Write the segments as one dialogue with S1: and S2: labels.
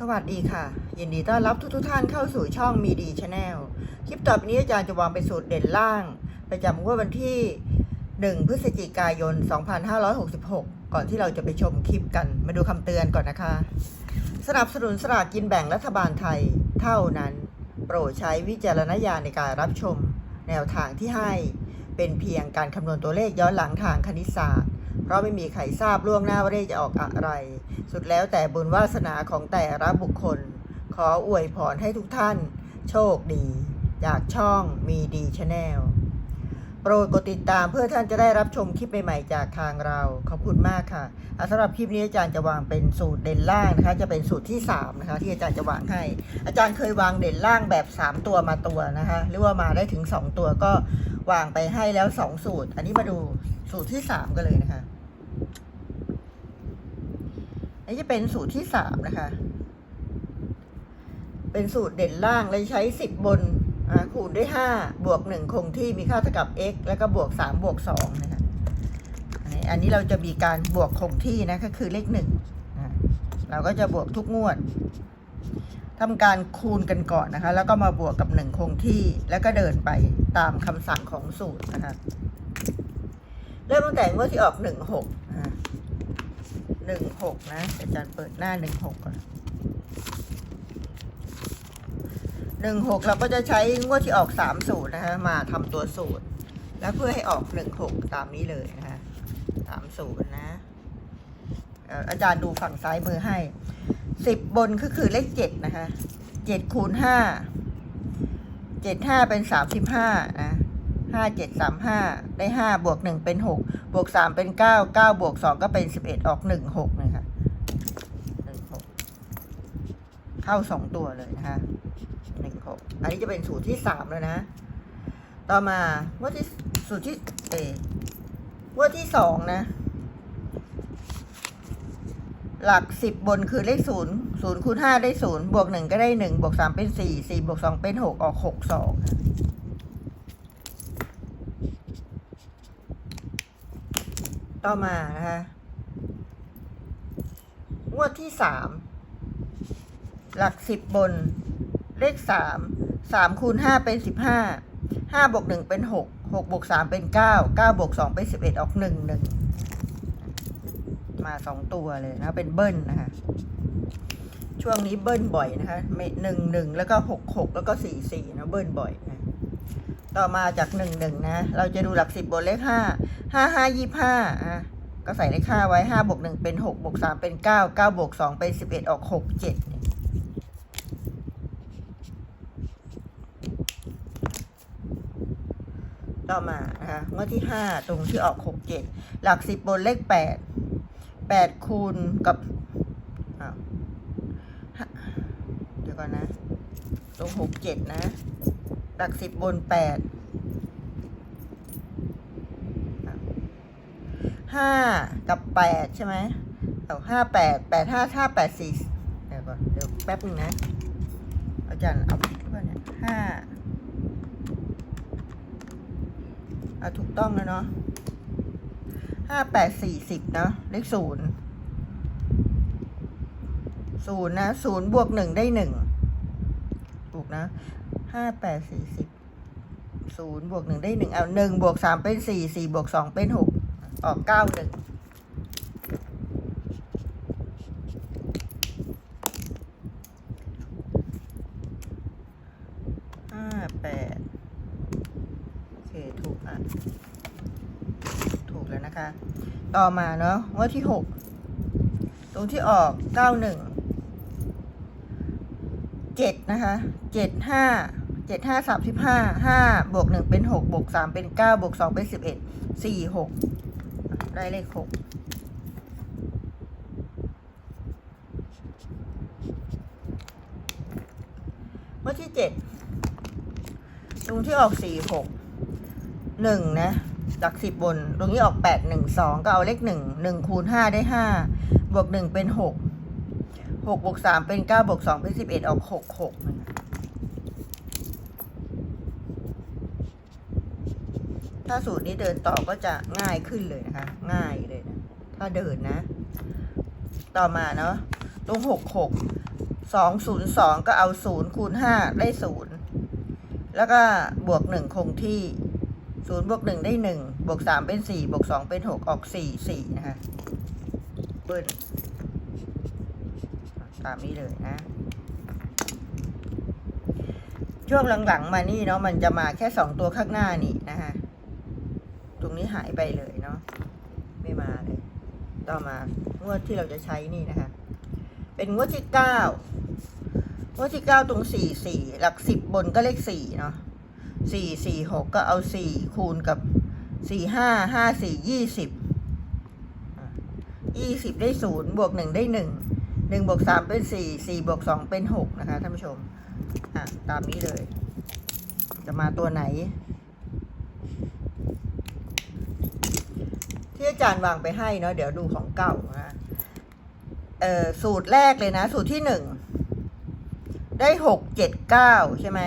S1: สวัสดีค่ะ ยินดีต้อนรับทุกทท่านเข้าสู่ช่องมีดีชาแนลคลิปต่อไปนี้อาจารย์จะวางเป็นสูตรเด่นล่าง ประจำงวดวันที่ 1 พฤศจิกายน 2566 ก่อนที่เราจะไปชมคลิปกัน มาดูคำเตือนก่อนนะคะ สนับสนุนสลากกินแบ่งรัฐบาลไทยเท่านั้น โปรดใช้วิจารณญาณในการรับชม แนวทางที่ให้เป็นเพียงการคำนวณตัวเลขย้อนหลังทางคณิตศาสตร์ เพราะไม่มีใครทราบล่วงหน้าว่าเลขจะออกอะไร สุดแล้วแต่บุญวาสนาของแต่ละบุคคล ขออวยพรให้ทุกท่าน โชคดี จากช่องมีดีชาแนลโปรดกดติดตามเพื่อท่านจะได้รับชมคลิปใหม่ๆจากทางเรา ขอบคุณมากค่ะสำหรับคลิปนี้อาจารย์จะวางเป็นสูตรเด่นล่างนะคะ จะเป็นสูตรที่3นะคะที่อาจารย์จะวางให้ อาจารย์เคยวางเด่นล่างแบบ 3 ตัวมาตัวนะคะ หรือว่ามาได้ถึง 2 ตัวก็วางไปให้แล้ว 2 สูตร อันนี้มาดูสูตรที่ 3 กันเลยนะคะ อันนี้จะเป็นสูตรที่3นะคะ เป็นสูตรเด่นล่างเลยใช้10บบนคูณด้วย5บวก1คงที่มีค่าเท่ากับ x แล้วก็บวก3บวก2นะคะอันนี้อันนี้เราจะมีการบวกคงที่นะก็คือเลขหนึ่งเราก็จะบวกทุกงวดทำการคูณกันก่อนนะคะ แล้วก็มาบวกกับหนึ่งคงที่แล้วก็เดินไปตามคำสั่งของสูตรนะคะ เริ่มตั้งแต่งวดที่ออกหนึ่งหก หนึ่งหกนะอาจารย์เปิดหน้าหนึ่งหกก่อนหนึ่งหกเราก็จะใช้งวดที่ออกสามสูตรนะคะ มาทำตัวสูตร แล้วเพื่อให้ออกหนึ่งหกตามนี้เลยนะคะสามศูนย์นะเอ่ออาจารย์ดูฝั่งซ้ายมือให้สิบบนก็คือเลขเจ็ดนะคะเจ็ดคูณห้าเจ็ดห้าเป็นสามสิบห้านะ ห้าเจ็ดสามห้าได้ห้าบวกหนึ่งเป็นหกบวกสามเป็นเก้าเก้าบวกสองก็เป็นสิบเอ็ดออกหนึ่งหกนะคะหนึ่งหกเข้าสองตัวเลยนะคะหนึ่งหกอันนี้จะเป็นสูตรที่สามแล้วนะ ต่อมาว่าที่สูตรที่เอองวดที่สองนะ หลักสิบบนคือเลขศูนย์ศูนย์คูณห้าได้ศูนย์บวกหนึ่งก็ได้หนึ่งบวกสามเป็นสี่สี่บวกสองเป็นหกออกหกสอ ต่อมานะคะงวดที่สามหลักสิบบน เลขสามสามคูณห้าเป็นสิบห้าห้าบวกหนึ่งเป็นหกหกบวกสามเป็นเก้าเก้าบวกสองเป็นสิบเอ็ดออกหนึ่งหนึ่งมาสองตัวเลยนะเป็นเบิ้ลนะคะช่วงนี้เบิ้ลบ่อยนะคะไม่หนึ่งหนึ่งแล้วก็หกหกแล้วก็สี่สี่นะเบิ้ลบ่อยนะ ต่อมาจากหนึ่งหนึ่งนะ เราจะดูหลักสิบบนเลขห้าห้าห้ายี่ห้าอะก็ใส่เลขห้าไว้ห้าบวกหนึ่งเป็นหกบวกสามเป็นเก้าเก้าบวกสองเป็นสิบเอ็ดออกหกเจ็ดต่อมานะคะงวดที่ห้าตรงที่ออกหกเจ็ดหลักสิบบนเลขแปดแปดคูณกับเดี๋ยวก่อนนะ ตรงหกเจ็ดนะ ลักสิบบนแปดห้ากับแปดใช่ไหมเอาห้าแปดแปดห้าห้าแปดสี่เดี๋ยวก่อนเดี๋ยวแป๊บนึงนะ อาจารย์เอาผิดหรือเปล่าเนี่ยห้าอะถูกต้องแล้วเนาะห้าแปดสี่สิบเนาะเลขศูนย์ศูนย์นะศูนย์บวกหนึ่งได้หนึ่งถูกนะ ห้าแปดสี่สิบศูนย์บวกหนึ่งได้หนึ่งเอาหนึ่งบวกสามเป็นสี่สี่บวกสองเป็นหกออกเก้าหนึ่งห้าแปดโอเค ถูกอะ ถูกแล้วนะคะ ต่อมาเนาะงวดที่หกตรงที่ออกเก้าหนึ่งเจ็ดนะคะเจ็ดห้า จ็ดห้าสามสิบห้าห้าบวกหนึ่งเป็นหกบวกสามเป็นเก้าบวกสองเป็นสิบเอ็ดสี่หกได้เลขหกงวดที่เจ็ดตรงที่ออกสี่หกหนึ่งนะหลักสิบบน ตรงนี้ออกแปดหนึ่งสองก็เอาเลขหนึ่งหนึ่งคูณห้าได้ห้าบวกหนึ่งเป็นหกหกบวกสามเป็นเก้าบวกสองเป็นสิบเอ็ดออกหกหก ถ้าสูตรนี้เดินต่อก็จะง่ายขึ้นเลยนะคะ ง่ายเลยนะถ้าเดินนะ ต่อมาเนาะตรงหกหกสองศูนย์สองก็เอาศูนย์คูณห้าได้ศูนย์แล้วก็บวกหนึ่งคงที่ศูนย์บวกหนึ่งได้หนึ่งบวกสามเป็นสี่บวกสองเป็นหกออกสี่สี่นะคะเบิ้ลตามนี้เลยนะช่วงหลังๆมานี่เนาะมันจะมาแค่สองตัวข้างหน้านี่นะคะ รงนี้หายไปเลยเนาะไม่มาเลย ต่อมางวดที่เราจะใช้นี่นะคะ เป็นงวดที่เก้างวดที่เก้าตรงสี่สี่หลักสิบบนก็เลขสี่เนาะสี่สี่หกก็เอาสี่คูณกับสี่ห้าห้าสี่ยี่สิบยี่สิบได้ศูนย์บวกหนึ่งได้หนึ่งหนึ่งบวกสามเป็นสี่สี่บวกสองเป็นหกนะคะท่านผู้ชมอะตามนี้เลย จะมาตัวไหน ที่อาจารย์วางไปให้เนาะเดี๋ยวดูของเก่านะเอ่อสูตรแรกเลยนะ สูตรที่หนึ่งได้หกเจ็ดเก้าใช่ไหม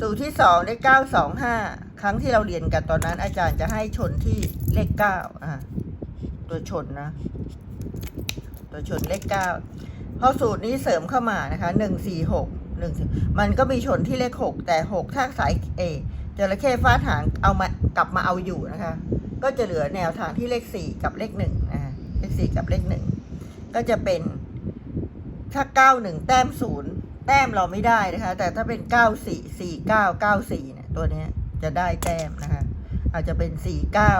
S1: สูตรที่สองได้เก้าสองห้าครั้งที่เราเรียนกันตอนนั้น อาจารย์จะให้ชนที่เลขเก้าอะตัวชนนะ ตัวชนเลขเก้าพอสูตรนี้เสริมเข้ามานะคะหนึ่งสี่หกหนึ่งมันก็มีชนที่เลขหกแต่หกถ้าสายเอ จระเข้ฟาดหางเอามากลับมาเอาอยู่นะคะ ก็จะเหลือแนวทางที่เลขสี่กับเลขหนึ่งนะฮะเลขสี่กับเลขหนึ่งก็จะเป็นถ้าเก้าหนึ่งแต้มศูนย์แต้มเราไม่ได้นะคะ แต่ถ้าเป็นเก้าสี่สี่เก้าเก้าสี่เนี่ยตัวนี้จะได้แต้มนะคะ อาจจะเป็นสี่เก้า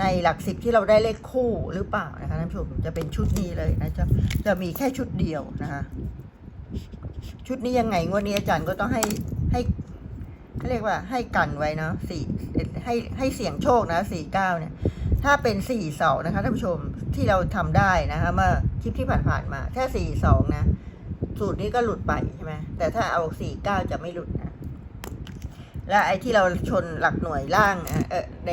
S1: ในหลักสิบที่เราได้เลขคู่หรือเปล่านะคะท่านผู้ชมจะเป็นชุดนี้เลยนะจะจะมีแค่ชุดเดียวนะคะ ชุดนี้ยังไงงวดนี้อาจารย์ก็ต้องให้ให้ เขาเรียกว่าให้กันไว้เนาะสี่ให้ให้เสี่ยงโชคนะสี่เก้าเนี่ย ถ้าเป็นสี่สองนะคะท่านผู้ชมที่เราทำได้นะคะเมื่อคลิปที่ผ่านๆมาแค่สี่สองนะ สูตรนี้ก็หลุดไปใช่ไหมแต่ถ้าเอาสี่เก้าจะไม่หลุดนะ และไอ้ที่เราชนหลักหน่วยล่างนะเออใน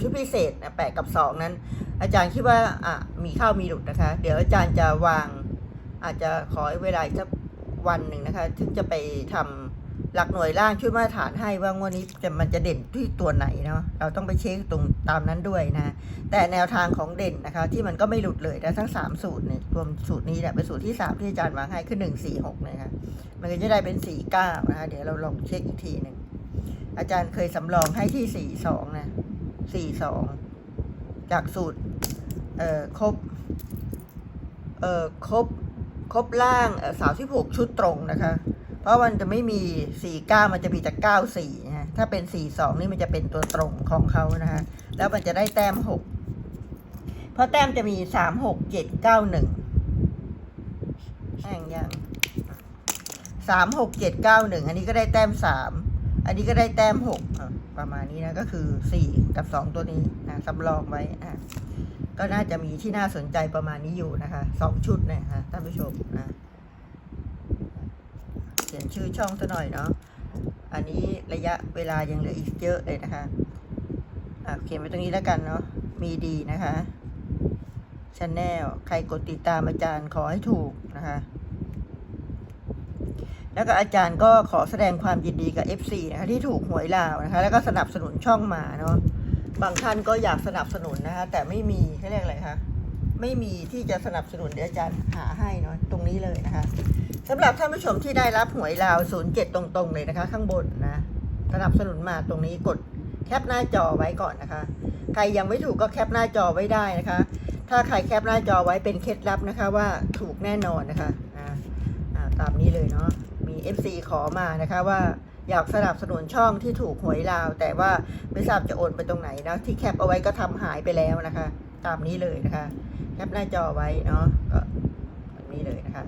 S1: ชุดพิเศษนะแปดกับสองนั้น อาจารย์คิดว่าอะมีเข้ามีหลุดนะคะ เดี๋ยวอาจารย์จะวางอาจจะขอเวลาสักวันหนึ่งนะคะ ถึงจะไปทำ หลักหน่วยล่างชุดมาตรฐานให้ว่างวดนี้จะมันจะเด่นที่ตัวไหนเนาะเราต้องไปเช็คตรงตามนั้นด้วยนะ แต่แนวทางของเด่นนะคะ ที่มันก็ไม่หลุดเลยนะทั้งสามสูตรเนี่ยรวมสูตรนี้เนี่ยเป็นสูตรที่สามที่อาจารย์วางให้คือหนึ่งสี่หกนะคะมันก็จะได้เป็นสี่เก้านะคะ เดี๋ยวเราลองเช็คอีกทีหนึ่งอาจารย์เคยสำรองให้ที่สี่สองนะสี่สองจากสูตรเอ่อครบเอ่อครบครบล่างสาวที่ผูกชุดตรงนะคะ เพราะมันจะไม่มีสี่เก้ามันจะมีแต่เก้าสี่นะฮะ ถ้าเป็นสี่สองนี่มันจะเป็นตัวตรงของเขานะคะแล้วมันจะได้แต้มหกเพราะแต้มจะมีสามหกเจ็ดเก้าหนึ่งแอ่งยังสามหกเจ็ดเก้าหนึ่งอันนี้ก็ได้แต้มสามอันนี้ก็ได้แต้มหกประมาณนี้นะ ก็คือสี่กับสองตัวนี้นะสำรองไว้อะก็น่าจะมีที่น่าสนใจประมาณนี้อยู่นะคะสองชุดเนะคะท่านผู้ชมนะ ขียนชื่อช่องซะหน่อยเนาะ อันนี้ระยะเวลายังเหลืออีกเยอะเลยนะคะอะเขียนไว้ตรงนี้แล้วกันเนาะ มีดีนะคะชาแนลใครกดติดตามอาจารย์ขอให้ถูกนะคะ แล้วก็อาจารย์ก็ขอแสดงความยินดีกับ FC นะคะที่ถูกหวยลาวนะคะ แล้วก็สนับสนุนช่องมาเนาะ บางท่านก็อยากสนับสนุนนะคะ แต่ไม่มีเขาเรียกอะไรคะ ไม่มีที่จะสนับสนุนเดี๋ยวอาจารย์หาให้เนาะตรงนี้เลยนะคะ สำหรับท่านผู้ชมที่ได้รับหวยลาว 07 ตรงๆ เลยนะคะ ข้างบนนะ สนับสนุนมาตรงนี้กดแคปหน้าจอไว้ก่อนนะคะ ใครยังไม่ถูกก็แคปหน้าจอไว้ได้นะคะ ถ้าใครแคปหน้าจอไว้เป็นเคล็ดลับนะคะว่าถูกแน่นอนนะคะอ่าตามนี้เลยเนาะ มี FC ขอมานะคะว่าอยากสนับสนุนช่องที่ถูกหวยลาว แต่ว่าไม่ทราบจะโอนไปตรงไหนนะที่แคปเอาไว้ก็ทำหายไปแล้วนะคะ ตามนี้เลยนะคะ แคปหน้าจอไว้เนาะก็แบบนี้เลยนะคะ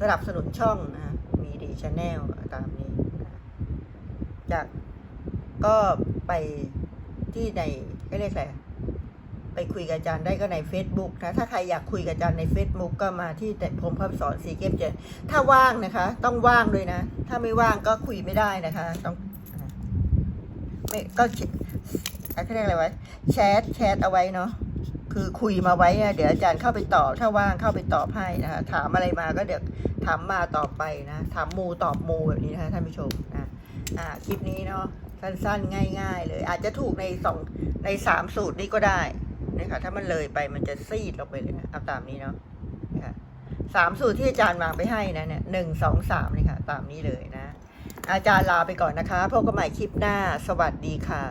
S1: สนับสนุนช่องนะคะมีดีชาแนลตามนี้จากก็ไปที่ในเรียกอะไรไปคุยกับอาจารย์ได้ก็ใน Facebook นะถ้าใครอยากคุยกับอาจารย์ใน Facebook ก็มาที่ผมพับสอนสีเก็บเจถ้าว่างนะคะ ต้องว่างด้วยนะ ถ้าไม่ว่างก็คุยไม่ได้นะคะ ต้องไม่ก็เขาเรียกอะไรไว้แชทแชทเอาไว้เนาะ คือคุยมาไว้เดี๋ยวอาจารย์เข้าไปตอบถ้าว่างเข้าไปตอบให้นะคะถามอะไรมาก็เดี๋ยวถามมาตอบไปนะถามมูตอบมูแบบนี้นะคะท่านผู้ชมนะอ่าคลิปนี้เนาะสั้นๆ ง่าย ๆ เลย อาจจะถูกในสองในสามสูตรนี้ก็ได้นะคะถ้ามันเลยไปมันจะซีดลงไปเลยนะเอาตามนี้เนาะนะคะสามสูตรที่อาจารย์วางไปให้นะเนี่ยหนึ่งสองสามเลยค่ะตามนี้เลยนะ อาจารย์ลาไปก่อนนะคะพบกันใหม่คลิปหน้า สวัสดีค่ะ